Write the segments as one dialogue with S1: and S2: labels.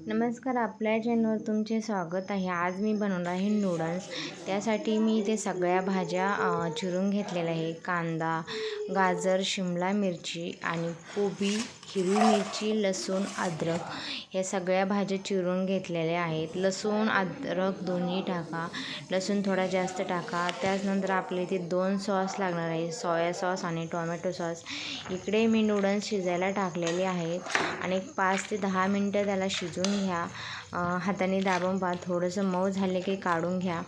S1: नमस्कार आपल्या चॅनलवर तुमचे स्वागत आहे. आज मी बनवणार आहे नूडल्स त्यासाठी मी इथे सगळ्या भाज्या चिरून घेतलेल्या आहे कांदा गाजर शिमला मिरची आणि कोबी हिरवी मिरची लसूण अद्रक ह्या सगळ्या भाज्या चिरून घेतलेल्या आहेत. लसूण अद्रक दोन्ही टाका. लसूण थोडा जास्त टाका. त्याचनंतर आपल्या इथे दोन सॉस लागणार आहे. सोया सॉस आणि टोमॅटो सॉस. इकडे मी नूडल्स शिजायला टाकलेले आहेत आणि एक पाच ते दहा मिनटं त्याला शिजून घ्या. हाताने दाबून पहा. थोडंसं मऊ झाले की काढून घ्या.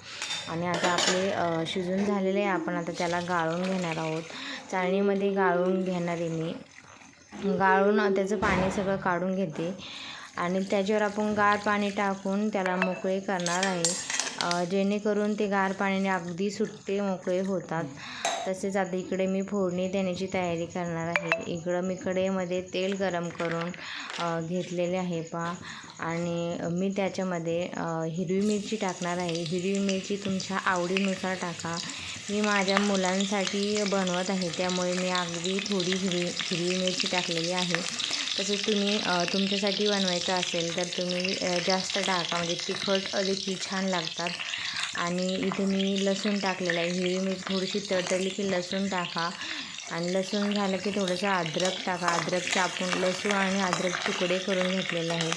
S1: आणि आता आपले शिजून झालेले आहे आपण आता त्याला गाळून घेणार आहोत. चाळणीमध्ये गाळून घेणार आहे मी. गाळून त्याचं पाणी सगळं काढून घेते. आणि त्याच्यावर आपण गार पाणी टाकून त्याला मोकळे करणार आहे. जेणेकरून ते गार पाण्याने अगदी सुट्टे मोकळे होतात. तसेच आता इकडे मी फोडणी देण्याची तयारी करणार आहे. इकडं मी कढईमध्ये तेल गरम करून घेतलेले आहे पा. आणि मी त्याच्यामध्ये हिरवी मिरची टाकणार आहे. हिरवी मिरची तुमच्या आवडीनुसार टाका. मी माझ्या मुलांसाठी बनवत आहे. त्यामुळे मी अगदी थोडी हिरवी हिरवी मिरची टाकलेली आहे. तसेच तुम्ही तुमच्यासाठी बनवायचं असेल तर तुम्ही जास्त टाका. म्हणजे तिखट देखील छान लागतात. आणि इथे मी लसूण टाकलेलं आहे. हिरवी मिरची थोडीशी तडतडली की लसूण टाका. आणि लसूण झालं की थोडंसं अद्रक टाका. अद्रक चापून लसूण आणि अद्रक तुकडे करून घेतलेले आहे.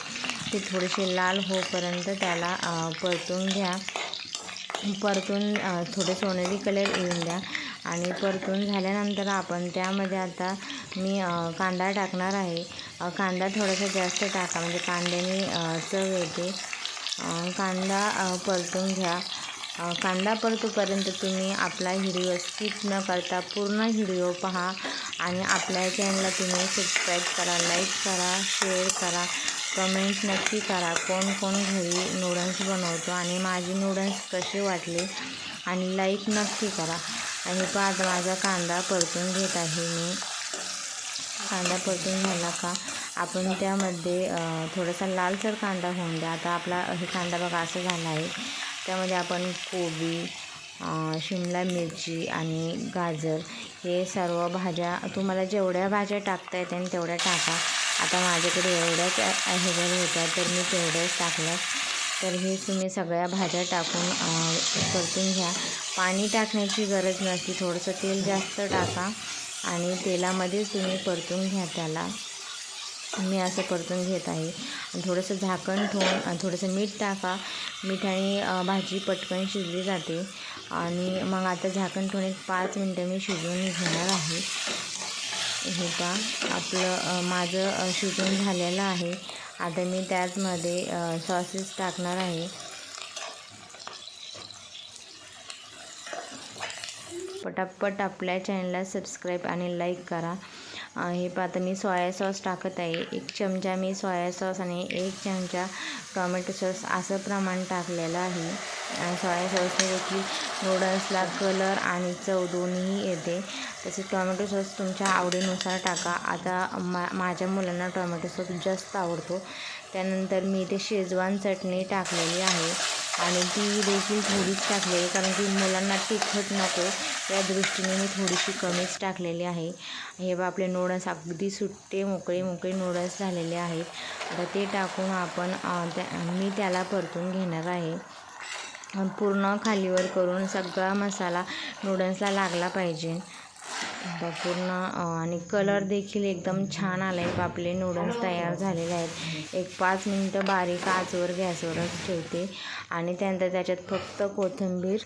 S1: ते थोडेसे लाल होपर्यंत त्याला परतून घ्या. परतून थोडे सोनेरी कलर येऊन द्या. आणि परतून झाल्यानंतर आपण त्यामध्ये आता मी कांदा टाकणार आहे. कांदा थोडासा जास्त टाका म्हणजे कांद्याने चव येते. कांदा परतून घ्या. कांदा परतूपर्यंत तुम्ही आपला व्हिडिओ स्किप न करता पूर्ण व्हिडिओ पहा. आणि आपल्या चॅनलला तुम्ही सबस्क्राईब करा लाईक करा शेअर करा. कमेंट नक्की करा. कोण कोण घरी नूडल्स बनवतो आणि माझे नूडल्स कसे वाटले आणि लाईक नक्की करा. आणि पहा माझा कांदा परतून घेत आहे मी. कांदा परतून झाला का? आपण त्यामध्ये थोडासा लालसर कांदा होऊन द्या. आता आपला हे कांदा बघा असं झाला आहे. त्यामध्ये आपण कोबी शिमला मिरची आणि गाजर हे सर्व भाज्या तुम्हाला जेवढ्या भाज्या टाकता येतील तेवढ्या टाका. आता माझ्याकडे एवढ्याच ह्याच्यावर होत्या तर मी तेवढ्याच टाकल्या तर हे तुम्ही सगळ्या भाज्या टाकून परतून घ्या. पाणी टाकण्याची गरज नसते थोडंसं तेल जास्त टाका आणि तेलामध्येच तुम्ही परतून घ्या त्याला. मी असं परतून घेत आहे. आणि थोडंसं झाकण ठेवून थोडंसं मीठ टाका. मिठाने भाजी पटकन शिजली जाते. आणि मग आता झाकण ठेवून एक पाच मिनटं मी शिजवून घेणार आहे. हो हे पा आपलं माझं शिजून झालेलं आहे. आता मी त्याचमध्ये सॉसेस टाकणार आहे. पटापट आपल्या चॅनलला सबस्क्राईब आणि लाईक करा. हे पाहता मी सोया सॉस टाकत आहे. एक चमचा मी सोया सॉस आणि एक चमचा टॉमॅटो सॉस असं प्रमाण टाकलेलं आहे. सोया सॉसने देखील नूडल्सला कलर आणि चव दोन्ही येते. तसेच टॉमॅटो सॉस तुमच्या आवडीनुसार टाका. आता मा माझ्या मुलांना टॉमॅटो सॉस जास्त आवडतो. त्यानंतर मी इथे शेजवान चटणी टाकलेली आहे. आणि ती देखील थोडीच टाकलेली आहे कारण की मुलांना तिखट नको या दृष्टीने मी थोडीशी कमीच टाकलेली आहे. हे बा आपले नूडल्स अगदी सुट्टे मोकळे मोकळे नूडल्स झालेले आहेत. आता ते टाकून आपण त्या मी त्याला परतून घेणार आहे. पूर्ण खालीवर करून सगळा मसाला नूडल्सला लागला पाहिजे. पूर्ण आणि कलर देखील एकदम छान आला आहे आपले नूडल्स तयार झालेले आहेत. एक पाच मिनटं बारीक आचवर गॅसवरच ठेवते. आणि त्यानंतर त्याच्यात फक्त कोथिंबीर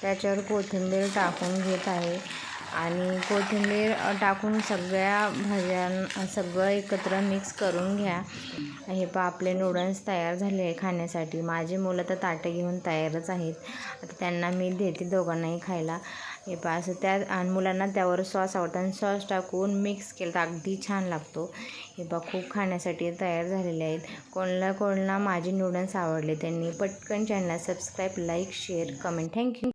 S1: त्याच्यावर कोथिंबीर टाकून घेत आहे. आणि कोथिंबीर टाकून सगळ्या भाज्यां सगळं एकत्र मिक्स करून घ्या. हे पा आपले नूडल्स तयार झाले आहे खाण्यासाठी. माझी मुलं तर ताटं घेऊन तयारच आहेत. आता त्यांना मी देते दोघांनाही खायला. हे पा असं त्या आणि मुलांना त्यावर सॉस आवडतं आणि सॉस टाकून मिक्स केलं तर अगदी छान लागतो. हे बा खूप खाण्यासाठी तयार झालेले आहेत. कोणाला कोणाला माझे नूडल्स आवडले त्यांनी पटकन channel subscribe like share comment thank you